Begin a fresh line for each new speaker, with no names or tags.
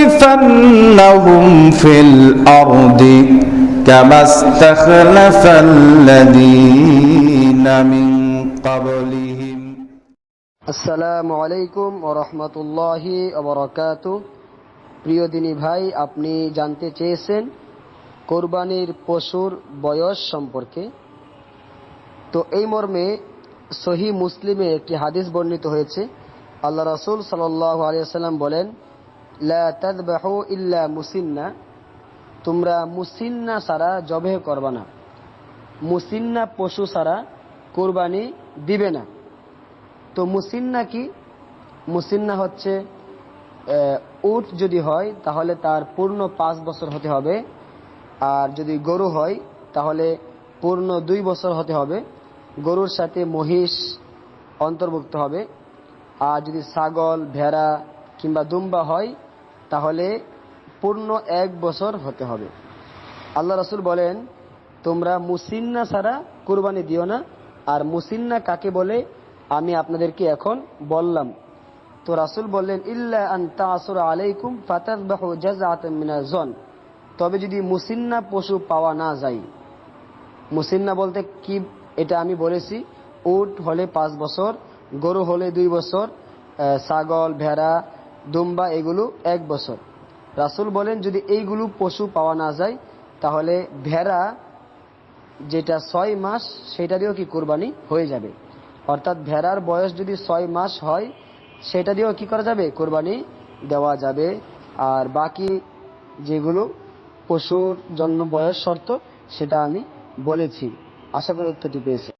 ليستخلفنهم في الأرض كما استخلف الذين من قبلهم
আসসালামু আলাইকুম ও রহমতুল্লাহি অবরকাত প্রিয় দিনী ভাই আপনি জানতে চেয়েছেন কোরবানির পশুর বয়স সম্পর্কে তো এই মর্মে সহি মুসলিমে একটি হাদিস বর্ণিত হয়েছে আল্লাহ রসুল সাল্লাম বলেন ইল্লা মুসিন্না। তোমরা মুসিন্না সারা জবে করবা না। মুসিন্না পশু সারা কোরবানি দিবে না। তো মুসিন্না কি? মুসিন্না হচ্ছে উট যদি হয়, তাহলে তার পূর্ণ পাঁচ বছর হতে হবে। আর যদি গরু হয়, তাহলে পূর্ণ দুই বছর হতে হবে। গরুর সাথে মহিষ অন্তর্ভুক্ত হবে। আর যদি ছাগল, ভেড়া কিংবা দুম্বা হয়, তাহলে পূর্ণ এক বছর হতে হবে। আল্লাহ রসুল বলেন, তোমরা মুসিন্না ছাড়া কুরবানি দিও না। আর মুসিন্না কাকে বলে? আমি আপনাদেরকে এখন বললাম। তো রাসুল বললেন, ইল্লা আন আলাইকুম জন তবে যদি মুসিন্না পশু পাওয়া না যায়, মুসিন্না বলতে কি এটা আমি বলেছি, উট হলে পাঁচ বছর গরু হলে দুই বছর ছাগল, ভেড়া, দুম্বা এগুলো এক বছর। রাসুল বলেন, যদি এইগুলো পশু পাওয়া না যায়, তাহলে ভেড়া যেটা ছয় মাস সেটা দিয়েও কি কোরবানি হয়ে যাবে? অর্থাৎ ভেড়ার বয়স যদি ছয় মাস হয় সেটা দিয়েও কি করা যাবে? কোরবানি দেওয়া যাবে। আর বাকি যেগুলো পশুর জন্য বয়স শর্ত, সেটা আমি বলেছি। আশা করি উত্তরটি পেয়েছি